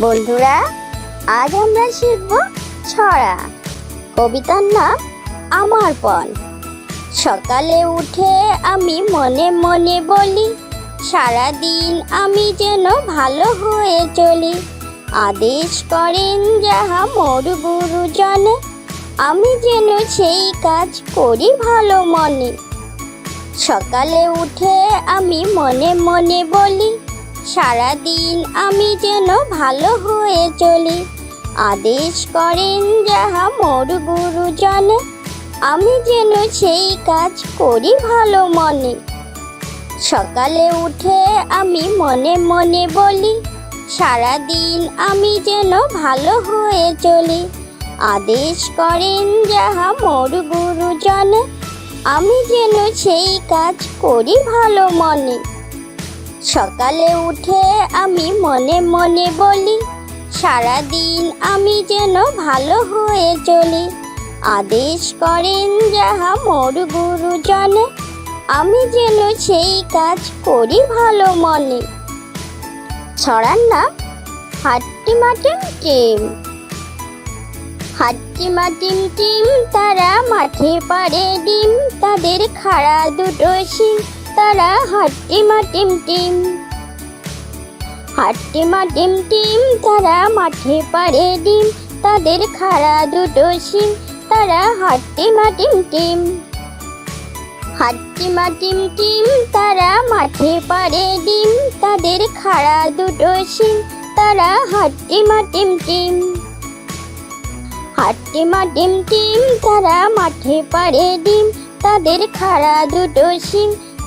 বন্ধুরা, আজ আমরা শিখব ছড়া। কবিতার নাম আমার পণ। সকালে উঠে আমি মনে মনে বলি, সারাদিন আমি যেন ভালো হয়ে চলি। আদেশ করেন যাহা মোর গুরুজনে আমি যেন সেই কাজ করি ভালো মনে। সকালে উঠে আমি মনে মনে বলি সারাদিন আমি যেন ভালো হয়ে চলি। আদেশ করেন যাহা মোর গুরুজনে আমি যেন সেই কাজ করি ভালো মনে। সকালে উঠে আমি মনে মনে বলি, সারাদিন আমি যেন ভালো হয়ে চলি। আদেশ করেন যাহা মোর গুরুজনে আমি যেন সেই কাজ করি ভালো মনে। সকালে উঠে আমি মনে মনে বলি, সারাদিন আমি যেন ভালো হয়ে চলি। আদেশ করেন যাহা মোর গুরুজনে, আমি যেন সেই কাজ করি ভালো মনে। ছড়ার নাম হাট্টি মাটিম টিম। হাট্টি মাটিম টিম, তারা মাঠে পারে ডিম, তাদের খাড়া দুটো শিম। তারা হাট্টি মাটিম টিম। হাট্টি মাটিম টিম টিম তারা মাঠে পারে ডিম। তাদের খাড়া দুটো শিম, তারা হাট্টি মাটিম টিম। হাট্টি মাটিম টিম টিম তারা মাঠে পারে ডিম। তাদের খাড়া দুটো শিম, তারা হাট্টি মাটিম টিম। টিম হাট্টি মাটিম টিম টিম তারা মাঠে পারে ডিম। তাদের খাড়া দুটো শিম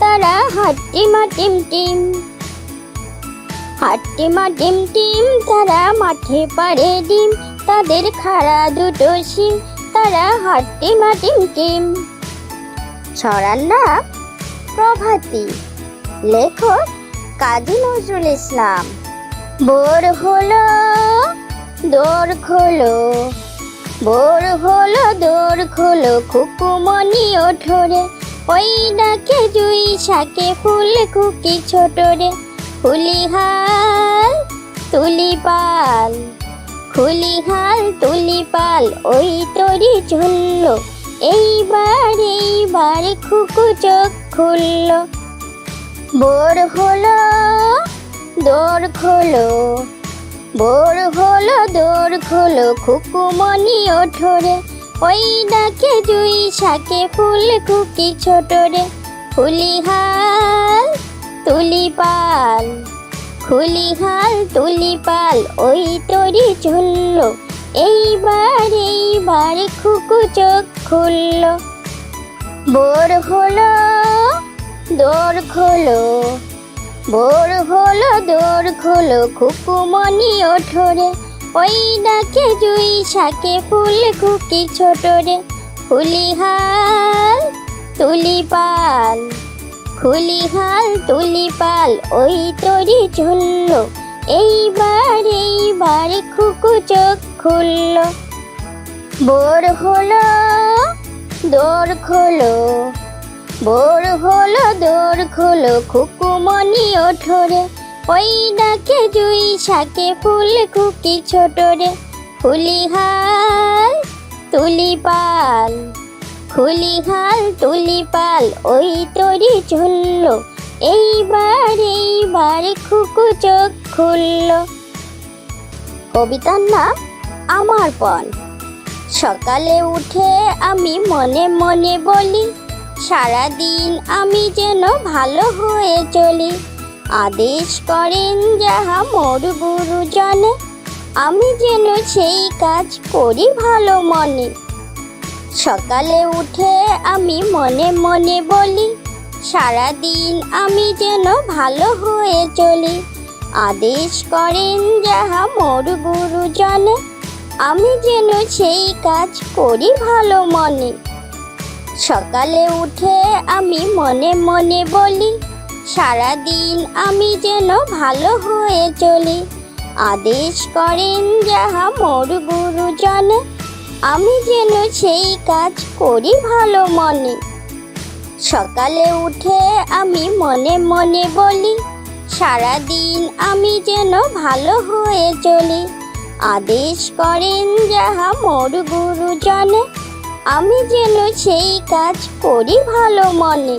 তারা হাট্টি মাটিম টিম। হাট্টি মাটিম টিম, তারা মাঠে পারে ডিম। তাদের খাড়া দুটো শিম, তারা হাট্টি মাটিম টিম। ছড়ার নাম প্রভাতী, লেখক কাজী নজরুল ইসলাম। বোর হলো, দোর খোলো। বোর হলো, দোর খোলো খুকুমনি ওঠরে। ওই ডাকে জুই শাকে ফুল খুকি ছোট রে। ফুলি হাল, তুলি পাল খুলি হাল, তুলি পাল, ওই তরি ঝুলল। এইবার এইবার খুকু চোখ খুলল। বোর হলো, দোর খোলো। বোর হলো, দোর খোলো খুকুমনি ওঠরে ওই ডাকে জুই শাকে ফুল খুকি ছোট রে। ফুলি হাল, তুলি পাল। খুলি হাল, তুলি পাল, ওই তরি ঝুলল এইবার এইবার খুকু চোখ খুলল। বোর হলো, দোর খোলো। বোর হলো, দোর খোলো খুকুমনি ওঠরে ওই ডাকে জুই শাকে ফুল খুকি ছোট রে ফুলি হাল তুলি পাল খুলি হাল তুলি পাল, ওই তরি ঝুলল এইবার এইবার খুকু চোখ খুলল, বোর হলো, দোর খোলো, বোর হলো, দোর খোলো খুকুমনি ওঠরে। ওই ডাকে জুই শাকে ফুল খুকি ছোট রে। ফুলি হাল, তুলি পাল। খুলি হাল, তুলি পাল, ওই তরি ঝুলল এইবার এইবার খুকু চোখ খুলল। কবিতার নাম আমার পণ সকালে উঠে আমি মনে মনে বলি, সারাদিন আমি যেন ভালো হয়ে চলি। আদেশ করেন যাহা মোর গুরুজনে আমি যেন সেই কাজ করি ভালো মনে। সকালে উঠে আমি মনে মনে বলি, সারাদিন আমি যেন ভালো হয়ে চলি। আদেশ করেন যাহা মোর গুরুজনে আমি যেন সেই কাজ করি ভালো মনে। সকালে উঠে আমি মনে মনে বলি সারাদিন আমি যেন ভালো হয়ে চলি। আদেশ করেন যাহা মোর গুরুজনে, আমি যেন সেই কাজ করি ভালো মনে। সকালে উঠে আমি মনে মনে বলি, সারাদিন আমি যেন ভালো হয়ে চলি। আদেশ করেন যাহা মোর গুরুজনে, আমি যেন সেই কাজ করি ভালো মনে।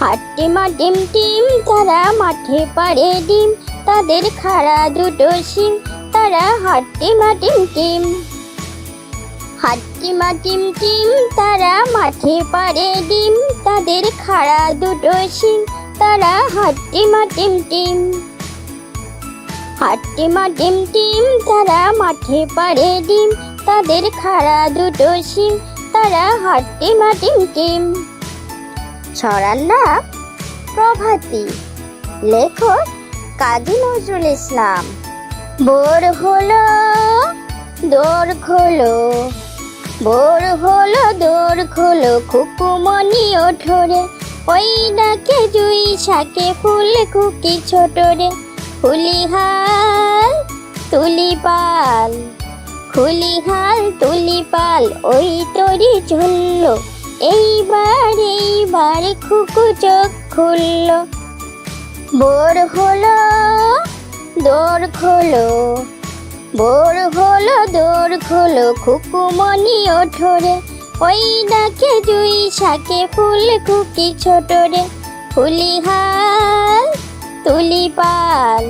হাট্টি মাটিম টিম তারা মাঠে পারে ডিম, তাদের খাড়া দুটো শিম, তারা হাট্টি মাটিম টিম হাট্টি মাটিম টিম তারা মাঠে পারে ডিম, তাদের খাড়া দুটো শিম, তারা হাট্টি মাটিম টিম হাট্টি মাটিম টিম তারা মাঠে পারে ডিম, তাদের খাড়া দুটো শিম, তারা হাট্টি মাটিম টিম ছড়ার নাম প্রভাতী। লেখক কাজী নজরুল ইসলাম। বোর হলো, দোর খোলো। বোর হলো, দোর খোলো খুকুমনি ওঠরে। ওই ডাকে জুই শাকে ফুল, খুকি ছোট রে ফুলি হাল, তুলি পাল। খুলি হাল, তুলি পাল, ওই তরি ঝুললো এইবার এইবার খুকু চোখ খুললো। বোর হলো দৌড় খোলো। বোর হলো দৌড় খোলো খুকুমনি ওঠরে। ওই ডাকে জুই শাকে ফুল, খুকি ছোট রে ফুলি হাল, তুলি পাল।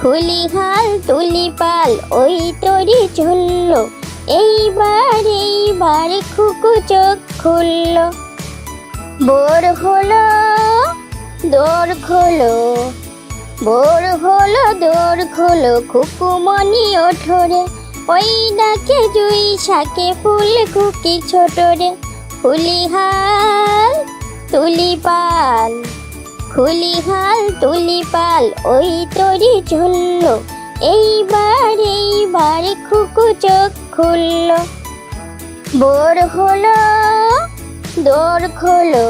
খুলি হাল, তুলি পাল, ওই তরি ঝুললো। এইবার এইবার খুকু চোখ খুললো। বোর হলো, দোর খোলো বোর হলো, দোর খোলো খুকুমনি ওঠরে। ওই ডাকে জুই শাকে ফুল, খুকি ছোট রে ফুলি হাল, তুলি পাল। খুলি হাল, তুলি পাল, ওই তরি ঝুললো। এইবার এইবার খুকু চোখ খুললো, বোর হলো, দোর খোলো,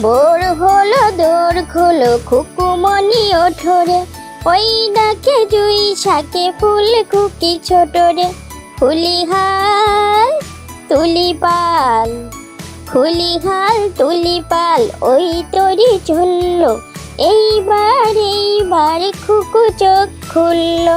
বোর হলো দৌড় খোলো খুকুমনি ওঠরে, ওই ডাকে জুই শাকে ফুল, খুকি ছোট রে ফুলি হাল, তুলি পাল খুলি হাল, তুলি পাল, ওই তরি ঝুললো এইবার এইবার খুকু চোখ খুললো।